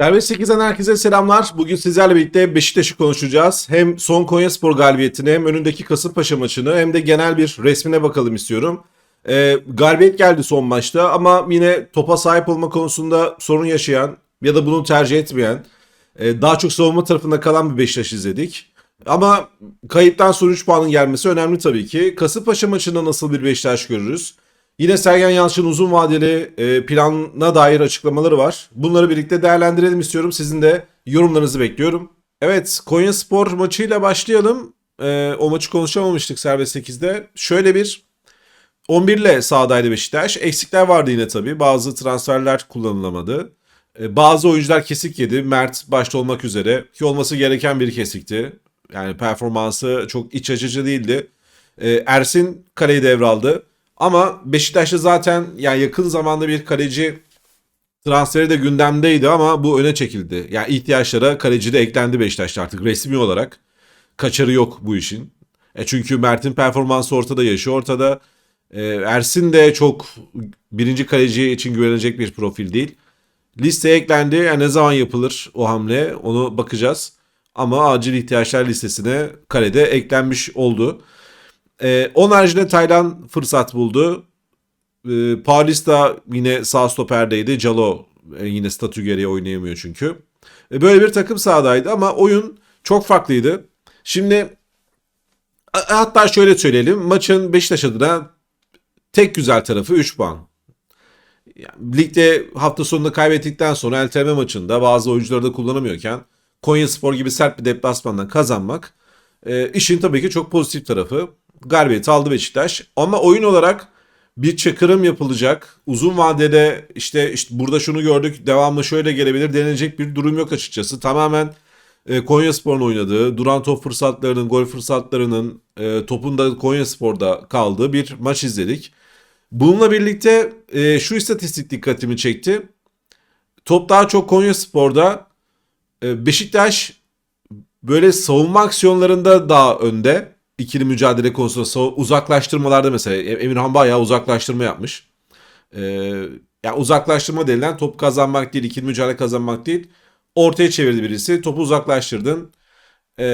Serbest 8'den herkese selamlar. Bugün sizlerle birlikte Beşiktaş'ı konuşacağız. Hem son Konyaspor galibiyetini hem önündeki Kasımpaşa maçını hem de genel bir resmine bakalım istiyorum. Ee, galibiyet geldi son maçta ama yine topa sahip olma konusunda sorun yaşayan ya da bunu tercih etmeyen e, daha çok savunma tarafında kalan bir Beşiktaş izledik. Ama kayıptan sonra 3 puanın gelmesi önemli tabii ki. Kasımpaşa maçında nasıl bir Beşiktaş görürüz? Yine Sergen Yalçın'ın uzun vadeli e, plana dair açıklamaları var. Bunları birlikte değerlendirelim istiyorum. Sizin de yorumlarınızı bekliyorum. Evet Konya Spor maçıyla başlayalım. E, o maçı konuşamamıştık Serbest 8'de. Şöyle bir 11 ile sahadaydı Beşiktaş. Eksikler vardı yine tabii. Bazı transferler kullanılamadı. E, bazı oyuncular kesik yedi. Mert başta olmak üzere. Ki olması gereken bir kesikti. Yani performansı çok iç açıcı değildi. Ersin kaleyi devraldı. Ama Beşiktaş'ta zaten yani yakın zamanda bir kaleci transferi de gündemdeydi ama bu öne çekildi. Yani ihtiyaçlara kaleci de eklendi Beşiktaş'ta artık resmi olarak. Kaçarı yok bu işin. E çünkü Mert'in performansı ortada, yaşı ortada. E, Ersin de çok birinci kaleci için güvenilecek bir profil değil. Listeye eklendi. Yani ne zaman yapılır o hamle onu bakacağız. Ama acil ihtiyaçlar listesine kalede eklenmiş oldu. Ee, onun haricinde Taylan fırsat buldu. Paris da yine sağ stoperdeydi. Calo e, yine statü gereği oynayamıyor çünkü. E, böyle bir takım sahadaydı ama oyun çok farklıydı. Şimdi a- hatta şöyle söyleyelim. Maçın Beşiktaş adına tek güzel tarafı 3 puan. Yani, ligde hafta sonunda kaybettikten sonra LTM maçında bazı oyuncuları da kullanamıyorken Konya Spor gibi sert bir deplasmandan kazanmak e, işin tabii ki çok pozitif tarafı. Galibiyet aldı Beşiktaş. Ama oyun olarak bir çakırım yapılacak. Uzun vadede işte, işte burada şunu gördük devamlı şöyle gelebilir denilecek bir durum yok açıkçası. Tamamen e, Konya Spor'un oynadığı, duran top fırsatlarının, gol fırsatlarının e, topun da Konya Spor'da kaldığı bir maç izledik. Bununla birlikte e, şu istatistik dikkatimi çekti. Top daha çok Konya Spor'da. E, Beşiktaş böyle savunma aksiyonlarında daha önde. İkili mücadele konusunda uzaklaştırmalarda mesela E- Emirhan bayağı uzaklaştırma yapmış. Ee, yani uzaklaştırma denilen top kazanmak değil, ikili mücadele kazanmak değil. Ortaya çevirdi birisi, topu uzaklaştırdın. Ee,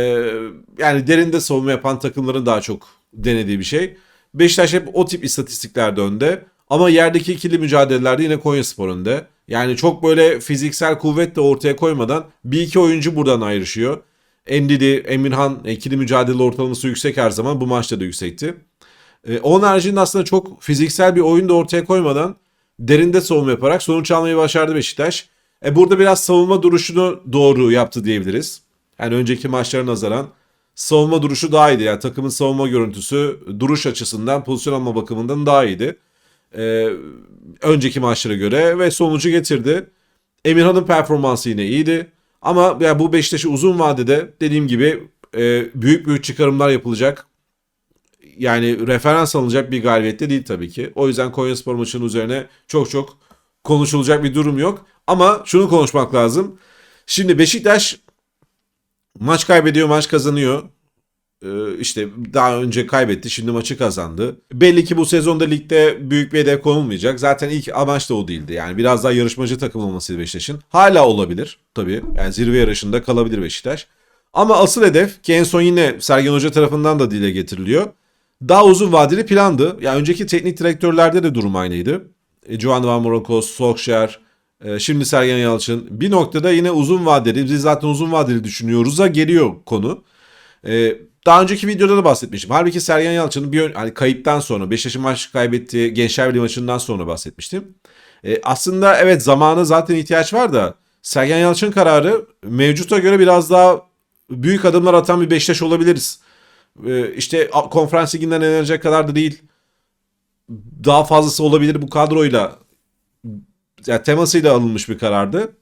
yani derinde savunma yapan takımların daha çok denediği bir şey. Beşiktaş hep o tip istatistiklerde önde. Ama yerdeki ikili mücadelelerde yine Konyaspor önde. Yani çok böyle fiziksel kuvvet de ortaya koymadan bir iki oyuncu buradan ayrışıyor. Endidi, Emirhan ikili mücadele ortalaması yüksek her zaman. Bu maçta da yüksekti. Ee, onun haricinde aslında çok fiziksel bir oyun da ortaya koymadan derinde savunma yaparak sonuç almayı başardı Beşiktaş. E burada biraz savunma duruşunu doğru yaptı diyebiliriz. Yani önceki maçlara nazaran savunma duruşu daha iyiydi. Yani takımın savunma görüntüsü duruş açısından pozisyon alma bakımından daha iyiydi. Ee, önceki maçlara göre ve sonucu getirdi. Emirhan'ın performansı yine iyiydi. Ama yani bu Beşiktaş'ı uzun vadede dediğim gibi e, büyük büyük çıkarımlar yapılacak. Yani referans alınacak bir galibiyette değil tabii ki. O yüzden Konyaspor maçının üzerine çok çok konuşulacak bir durum yok. Ama şunu konuşmak lazım. Şimdi Beşiktaş maç kaybediyor, maç kazanıyor. Ee, işte daha önce kaybetti, şimdi maçı kazandı. Belli ki bu sezonda ligde büyük bir hedef konulmayacak. Zaten ilk amaç da o değildi. Yani biraz daha yarışmacı takım olması Beşiktaş'ın. Hala olabilir tabii. Yani zirve yarışında kalabilir Beşiktaş. Ama asıl hedef ki en son yine Sergen Hoca tarafından da dile getiriliyor. Daha uzun vadeli plandı. Yani önceki teknik direktörlerde de durum aynıydı. E, Joan Van Bronckhorst, Solskjaer, e, şimdi Sergen Yalçın. Bir noktada yine uzun vadeli, biz zaten uzun vadeli düşünüyoruz'a geliyor konu. E, daha önceki videoda da bahsetmiştim. Halbuki Sergen Yalçın'ın bir hani kayıptan sonra Beşiktaş'ın maç kaybettiği Gençler Birliği maçından sonra bahsetmiştim. E, aslında evet zamana zaten ihtiyaç var da Sergen Yalçın kararı mevcuta göre biraz daha büyük adımlar atan bir Beşiktaş olabiliriz. E, işte konferans liginden elenecek kadar da değil. Daha fazlası olabilir bu kadroyla. Yani temasıyla alınmış bir karardı.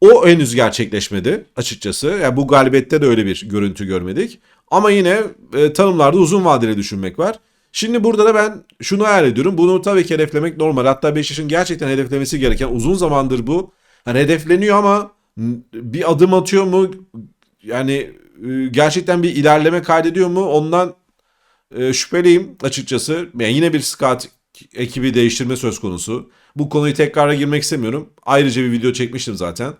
O henüz gerçekleşmedi açıkçası. Yani bu galibiyette de öyle bir görüntü görmedik. Ama yine e, tanımlarda uzun vadeli düşünmek var. Şimdi burada da ben şunu hayal ediyorum. Bunu tabii ki hedeflemek normal. Hatta Beşiktaş'ın gerçekten hedeflemesi gereken uzun zamandır bu. Hani hedefleniyor ama bir adım atıyor mu? Yani e, gerçekten bir ilerleme kaydediyor mu? Ondan e, şüpheliyim açıkçası. Yani yine bir scout ekibi değiştirme söz konusu. Bu konuyu tekrara girmek istemiyorum. Ayrıca bir video çekmiştim zaten.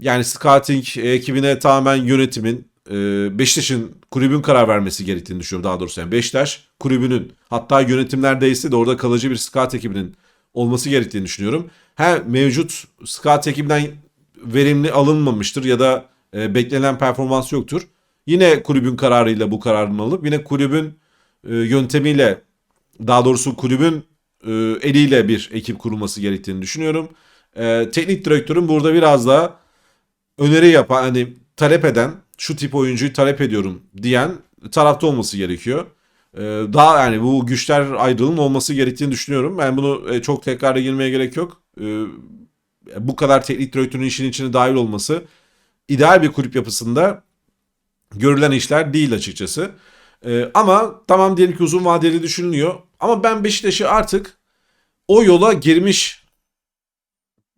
Yani scouting ekibine tamamen yönetimin e, Beşiktaş'ın kulübün karar vermesi gerektiğini düşünüyorum daha doğrusu. Yani Beşiktaş kulübünün hatta yönetimlerdeyse de orada kalıcı bir scout ekibinin olması gerektiğini düşünüyorum. Ha mevcut scout ekibinden verimli alınmamıştır ya da e, beklenen performans yoktur. Yine kulübün kararıyla bu kararını alıp yine kulübün e, yöntemiyle daha doğrusu kulübün e, eliyle bir ekip kurulması gerektiğini düşünüyorum. E, teknik direktörün burada biraz daha öneri yapan hani talep eden şu tip oyuncuyu talep ediyorum diyen tarafta olması gerekiyor. E, daha yani bu güçler ayrılığının olması gerektiğini düşünüyorum. Ben bunu e, çok tekrara girmeye gerek yok. E, bu kadar teknik direktörün işin içine dahil olması ideal bir kulüp yapısında görülen işler değil açıkçası. Ee, ama tamam diyelim ki uzun vadeli düşünülüyor. Ama ben Beşiktaş'ı artık o yola girmiş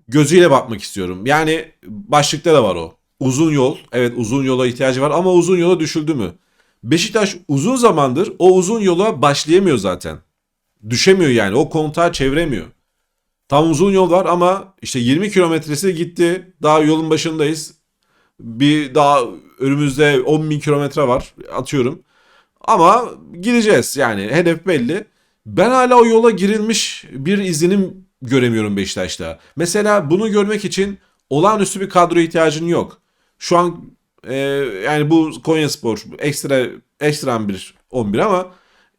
gözüyle bakmak istiyorum. Yani başlıkta da var o. Uzun yol. Evet uzun yola ihtiyacı var ama uzun yola düşüldü mü? Beşiktaş uzun zamandır o uzun yola başlayamıyor zaten. Düşemiyor yani. O kontağı çeviremiyor. Tam uzun yol var ama işte 20 kilometresi gitti. Daha yolun başındayız. Bir daha önümüzde 10 bin kilometre var atıyorum. Ama gideceğiz yani hedef belli. Ben hala o yola girilmiş bir izinim göremiyorum Beşiktaş'ta. Mesela bunu görmek için olağanüstü bir kadro ihtiyacın yok. Şu an e, yani bu Konya Spor ekstra ekstrem bir 11 ama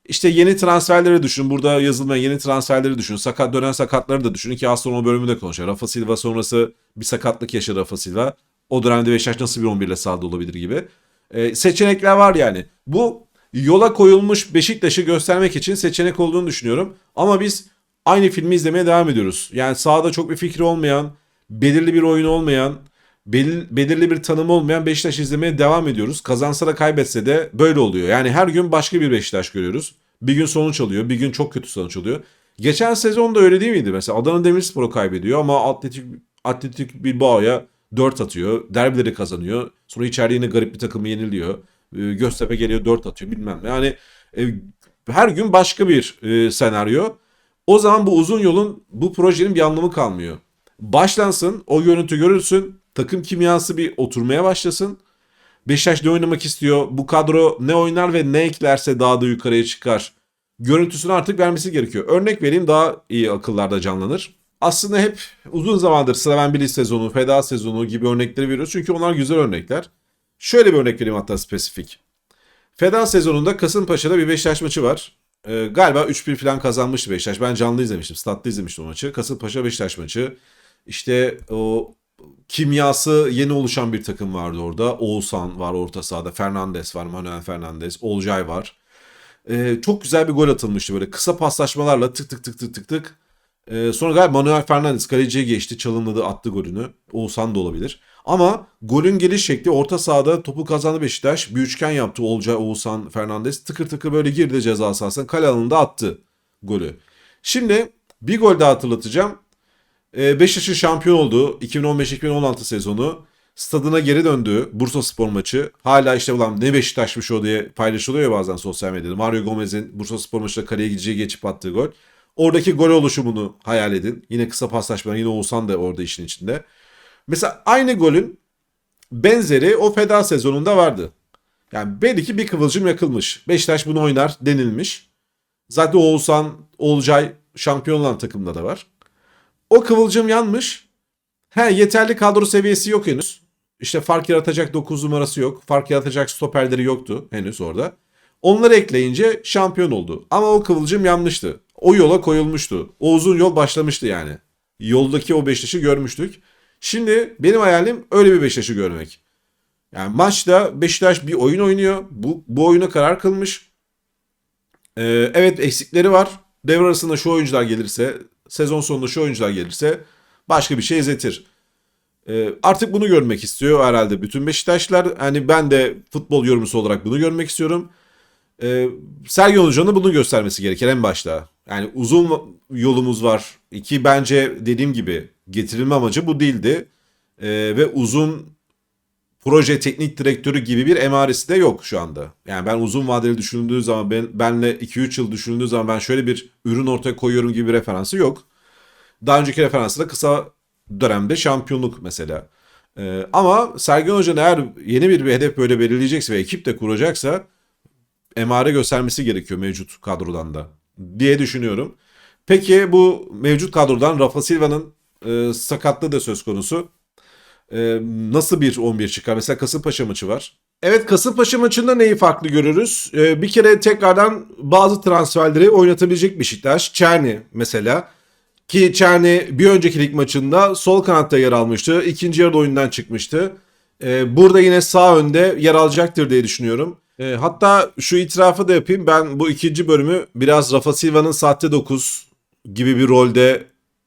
işte yeni transferleri düşün. Burada yazılmayan yeni transferleri düşün. Sakat dönen sakatları da düşün. Ki az sonra o bölümü de konuşalım. Rafa Silva sonrası bir sakatlık yaşadı Rafa Silva. O dönemde Beşiktaş nasıl bir 11 ile sahada olabilir gibi. E, seçenekler var yani. Bu yola koyulmuş Beşiktaş'ı göstermek için seçenek olduğunu düşünüyorum. Ama biz aynı filmi izlemeye devam ediyoruz. Yani sahada çok bir fikri olmayan, belirli bir oyun olmayan, belir, belirli bir tanımı olmayan Beşiktaş izlemeye devam ediyoruz. Kazansa da kaybetse de böyle oluyor. Yani her gün başka bir Beşiktaş görüyoruz. Bir gün sonuç alıyor, bir gün çok kötü sonuç alıyor. Geçen sezon da öyle değil miydi? Mesela Adana Demirspor'u kaybediyor ama Atletik, Atletik Bilbao'ya 4 atıyor. Derbileri kazanıyor. Sonra içeride yine garip bir takımı yeniliyor. E, Göztepe geliyor 4 atıyor bilmem ne. Yani e, her gün başka bir e, senaryo. O zaman bu uzun yolun bu projenin bir anlamı kalmıyor. Başlansın, o görüntü görülsün, takım kimyası bir oturmaya başlasın. Beşiktaş ne oynamak istiyor, bu kadro ne oynar ve ne eklerse daha da yukarıya çıkar. Görüntüsünü artık vermesi gerekiyor. Örnek vereyim daha iyi akıllarda canlanır. Aslında hep uzun zamandır Slaven Bilic sezonu, Feda sezonu gibi örnekleri veriyoruz. Çünkü onlar güzel örnekler. Şöyle bir örnek vereyim hatta spesifik. Feda sezonunda Kasımpaşa'da bir Beşiktaş maçı var. Ee, galiba 3-1 falan kazanmıştı Beşiktaş. Ben canlı izlemiştim. Stat'ta izlemiştim o maçı. Kasımpaşa Beşiktaş maçı. İşte o kimyası yeni oluşan bir takım vardı orada. Oğuzhan var orta sahada. Fernandes var. Manuel Fernandes. Olcay var. Ee, çok güzel bir gol atılmıştı böyle. Kısa paslaşmalarla tık tık tık tık tık tık. Ee, sonra galiba Manuel Fernandes kaleciye geçti. Çalımladı attı golünü. Oğuzhan da olabilir. Ama golün geliş şekli orta sahada topu kazandı Beşiktaş. Bir üçgen yaptı Olcay, Oğuzhan, Fernandes. Tıkır tıkır böyle girdi ceza sahasına. Kale alanında attı golü. Şimdi bir gol daha hatırlatacağım. Ee, Beşiktaş'ın şampiyon olduğu 2015-2016 sezonu stadına geri döndüğü Bursa Spor maçı hala işte ulan ne Beşiktaş'mış o diye paylaşılıyor ya bazen sosyal medyada. Mario Gomez'in Bursa Spor maçında kaleye gideceği geçip attığı gol. Oradaki gol oluşumunu hayal edin. Yine kısa paslaşmalar yine Oğuzhan da orada işin içinde. Mesela aynı golün benzeri o feda sezonunda vardı. Yani belli ki bir kıvılcım yakılmış. Beşiktaş bunu oynar denilmiş. Zaten Oğuzhan, Olcay şampiyon olan takımda da var. O kıvılcım yanmış. He yeterli kadro seviyesi yok henüz. İşte fark yaratacak 9 numarası yok. Fark yaratacak stoperleri yoktu henüz orada. Onları ekleyince şampiyon oldu. Ama o kıvılcım yanmıştı. O yola koyulmuştu. O uzun yol başlamıştı yani. Yoldaki o Beşiktaş'ı görmüştük. Şimdi benim hayalim öyle bir Beşiktaş'ı görmek. Yani maçta Beşiktaş bir oyun oynuyor. Bu, bu oyuna karar kılmış. Ee, evet eksikleri var. Devre arasında şu oyuncular gelirse, sezon sonunda şu oyuncular gelirse başka bir şey izletir. Ee, artık bunu görmek istiyor herhalde bütün Beşiktaşlar. Hani ben de futbol yorumcusu olarak bunu görmek istiyorum. Ee, Sergen Hoca'nın bunu göstermesi gerekir en başta. Yani uzun yolumuz var. İki bence dediğim gibi getirilme amacı bu değildi. Ee, ve uzun proje teknik direktörü gibi bir emaresi de yok şu anda. Yani ben uzun vadeli düşünüldüğü zaman ben, benle 2-3 yıl düşünüldüğü zaman ben şöyle bir ürün ortaya koyuyorum gibi bir referansı yok. Daha önceki referansı da kısa dönemde şampiyonluk mesela. Ee, ama Sergen Hoca'nın eğer yeni bir, bir hedef böyle belirleyecekse ve ekip de kuracaksa emare göstermesi gerekiyor mevcut kadrodan da diye düşünüyorum. Peki bu mevcut kadrodan Rafa Silva'nın e, sakatlığı da söz konusu. E, nasıl bir 11 çıkar? Mesela Kasımpaşa maçı var. Evet Kasımpaşa maçında neyi farklı görürüz? E, bir kere tekrardan bazı transferleri oynatabilecek Beşiktaş. Çerni mesela. Ki Çerni bir önceki lig maçında sol kanatta yer almıştı. İkinci yarıda oyundan çıkmıştı. E, burada yine sağ önde yer alacaktır diye düşünüyorum. E, hatta şu itirafı da yapayım. Ben bu ikinci bölümü biraz Rafa Silva'nın sahte 9 gibi bir rolde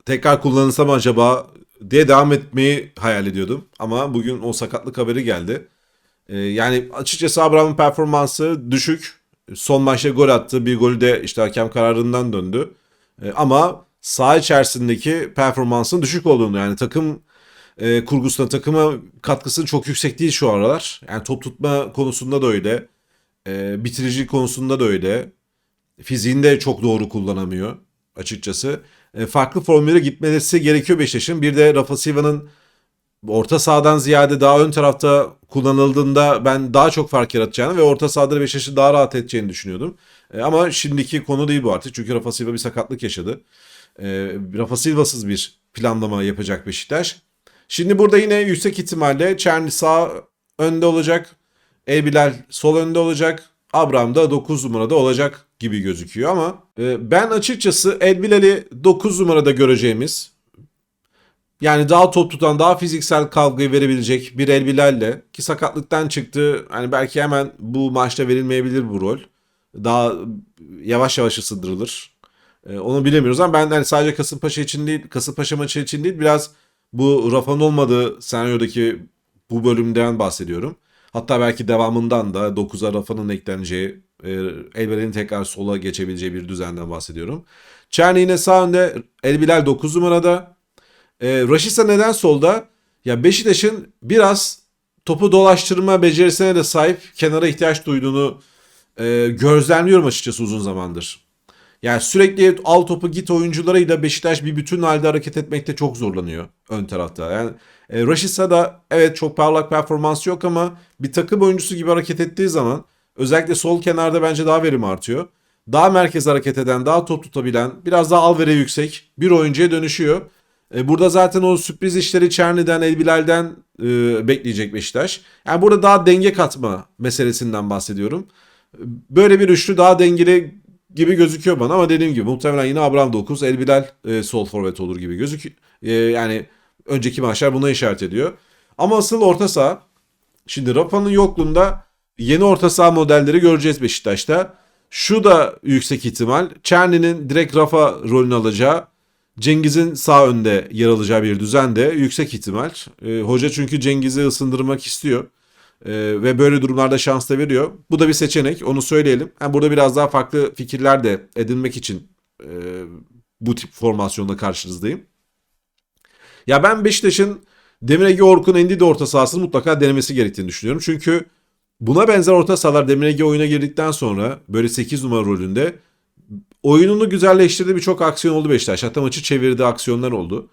tekrar kullanılsa mı acaba diye devam etmeyi hayal ediyordum. Ama bugün o sakatlık haberi geldi. Ee, yani açıkçası Abraham'ın performansı düşük. Son maçta gol attı. Bir golü de işte hakem kararından döndü. Ee, ama saha içerisindeki performansın düşük olduğunu yani takım e, kurgusuna takıma katkısının çok yüksek değil şu aralar. Yani top tutma konusunda da öyle. E, bitirici konusunda da öyle. Fiziğini de çok doğru kullanamıyor açıkçası. E, farklı formüle gitmesi gerekiyor Beşiktaş'ın. Bir de Rafa Silva'nın orta sahadan ziyade daha ön tarafta kullanıldığında ben daha çok fark yaratacağını ve orta sahada Beşiktaş'ı daha rahat edeceğini düşünüyordum. E, ama şimdiki konu değil bu artık. Çünkü Rafa Silva bir sakatlık yaşadı. E, Rafa Silva'sız bir planlama yapacak Beşiktaş. Şimdi burada yine yüksek ihtimalle Çerni sağ önde olacak. El Bilal sol önde olacak. Abraham da 9 numarada olacak gibi gözüküyor ama e, ben açıkçası El Bilal'i 9 numarada göreceğimiz yani daha top tutan, daha fiziksel kavgayı verebilecek bir El Bilal'le ki sakatlıktan çıktı. Hani belki hemen bu maçta verilmeyebilir bu rol. Daha yavaş yavaş ısındırılır. E, onu bilemiyoruz ama ben hani sadece Kasımpaşa için değil, Kasımpaşa maçı için değil biraz bu Rafa'nın olmadığı senaryodaki bu bölümden bahsediyorum. Hatta belki devamından da 9'a Rafa'nın ekleneceği, e, Elbere'nin tekrar sola geçebileceği bir düzenden bahsediyorum. Çerni yine sağ önde, Elbilal 9 numarada. E, Raşisa neden solda? Ya Beşiktaş'ın biraz topu dolaştırma becerisine de sahip kenara ihtiyaç duyduğunu e, gözlemliyorum açıkçası uzun zamandır. Yani sürekli al topu git oyuncularıyla Beşiktaş bir bütün halde hareket etmekte çok zorlanıyor ön tarafta. Yani e, Rashica da evet çok parlak performans yok ama bir takım oyuncusu gibi hareket ettiği zaman özellikle sol kenarda bence daha verim artıyor. Daha merkez hareket eden, daha top tutabilen, biraz daha alvere yüksek bir oyuncuya dönüşüyor. E, burada zaten o sürpriz işleri Çerni'den, Elbilal'den e, bekleyecek Beşiktaş. Yani burada daha denge katma meselesinden bahsediyorum. Böyle bir üçlü daha dengeli gibi gözüküyor bana ama dediğim gibi muhtemelen yine Abraham 9, El Bilal e, sol forvet olur gibi gözüküyor. E, yani önceki maçlar buna işaret ediyor. Ama asıl orta saha şimdi Rafa'nın yokluğunda yeni orta saha modelleri göreceğiz Beşiktaş'ta. Şu da yüksek ihtimal. Çerni'nin direkt Rafa rolünü alacağı, Cengiz'in sağ önde yer alacağı bir düzen de yüksek ihtimal. E, hoca çünkü Cengiz'i ısındırmak istiyor. Ee, ve böyle durumlarda şans da veriyor. Bu da bir seçenek onu söyleyelim. Yani burada biraz daha farklı fikirler de edinmek için e, bu tip formasyonda karşınızdayım. Ya ben Beşiktaş'ın Demir Ege Orkun Endidi orta sahasını mutlaka denemesi gerektiğini düşünüyorum. Çünkü buna benzer orta sahalar Demir Ege oyuna girdikten sonra böyle 8 numara rolünde oyununu güzelleştirdiği birçok aksiyon oldu Beşiktaş. Hatta maçı çevirdiği aksiyonlar oldu.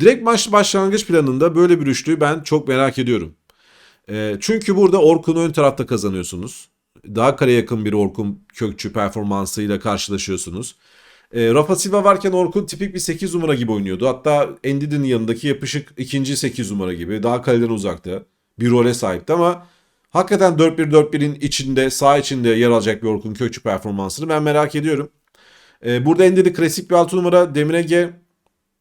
Direkt maç başlangıç planında böyle bir üçlüyü ben çok merak ediyorum. E, çünkü burada Orkun'u ön tarafta kazanıyorsunuz. Daha kare yakın bir Orkun Kökçü performansıyla karşılaşıyorsunuz. E, Rafa Silva varken Orkun tipik bir 8 numara gibi oynuyordu. Hatta Endidi'nin yanındaki yapışık ikinci 8 numara gibi. Daha kaleden uzakta bir role sahipti ama hakikaten 4-1-4-1'in içinde sağ içinde yer alacak bir Orkun Kökçü performansını ben merak ediyorum. E, burada Endidi klasik bir 6 numara Demirege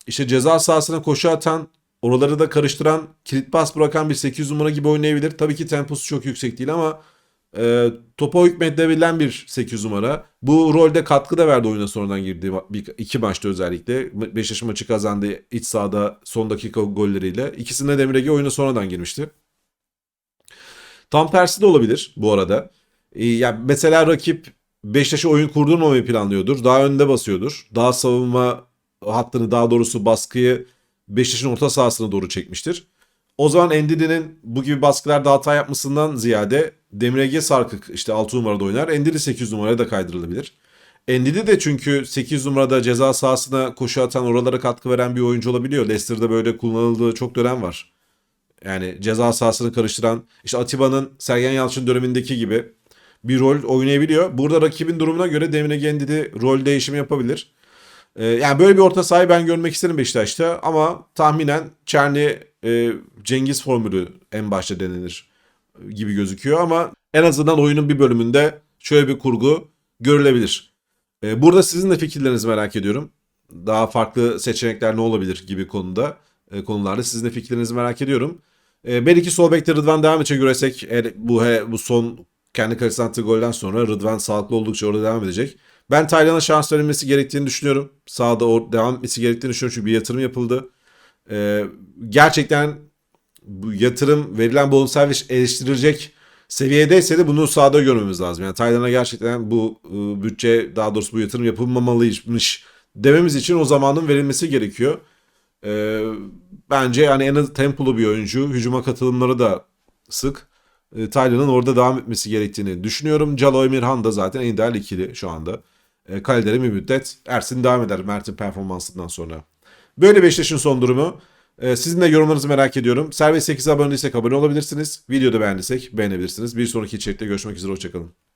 işte ceza sahasına koşu atan oraları da karıştıran, kilit pas bırakan bir 8 numara gibi oynayabilir. Tabii ki temposu çok yüksek değil ama e, topa hükmedebilen bir 8 numara. Bu rolde katkı da verdi oyuna sonradan girdiği bir, iki maçta özellikle. Beşiktaş maçı kazandı iç sahada son dakika golleriyle. İkisinde Demirege oyuna sonradan girmişti. Tam tersi de olabilir bu arada. E, yani mesela rakip Beşiktaş'a oyun kurdurmamayı planlıyordur. Daha önde basıyordur. Daha savunma hattını daha doğrusu baskıyı Beşiktaş'ın orta sahasına doğru çekmiştir. O zaman Endidi'nin bu gibi baskılarda hata yapmasından ziyade Demirege Sarkık işte 6 numarada oynar. Endidi 8 numaraya da kaydırılabilir. Endidi de çünkü 8 numarada ceza sahasına koşu atan oralara katkı veren bir oyuncu olabiliyor. Leicester'da böyle kullanıldığı çok dönem var. Yani ceza sahasını karıştıran işte Atiba'nın Sergen Yalçın dönemindeki gibi bir rol oynayabiliyor. Burada rakibin durumuna göre Demir Gendidi rol değişimi yapabilir. Ee, yani böyle bir orta sahayı ben görmek isterim Beşiktaş'ta ama tahminen Çerni e, Cengiz formülü en başta denenir gibi gözüküyor ama en azından oyunun bir bölümünde şöyle bir kurgu görülebilir. Ee, burada sizin de fikirlerinizi merak ediyorum. Daha farklı seçenekler ne olabilir gibi konuda e, konularda sizin de fikirlerinizi merak ediyorum. E, belki sol bekte Rıdvan devam edecek göresek eğer bu he, bu son kendi kalesine attığı golden sonra Rıdvan sağlıklı oldukça orada devam edecek. Ben Taylan'a şans verilmesi gerektiğini düşünüyorum. Sağda or- devam etmesi gerektiğini düşünüyorum çünkü bir yatırım yapıldı. E, gerçekten bu yatırım verilen bonservis eleştirilecek seviyedeyse de bunu sahada görmemiz lazım. Yani Taylan'a gerçekten bu e, bütçe daha doğrusu bu yatırım yapılmamalıymış dememiz için o zamanın verilmesi gerekiyor. E, bence yani en az tempolu bir oyuncu. Hücuma katılımları da sık. E, Taylan'ın orada devam etmesi gerektiğini düşünüyorum. Calo Emirhan da zaten en ideal ikili şu anda. E, Kaleleri bir müddet. Ersin devam eder Mert'in performansından sonra. Böyle Beşiktaş'ın son durumu. Ee, sizin de yorumlarınızı merak ediyorum. Serbest 8'e abone değilsek abone olabilirsiniz. Videoda beğendiysek beğenebilirsiniz. Bir sonraki içerikte görüşmek üzere. Hoşçakalın.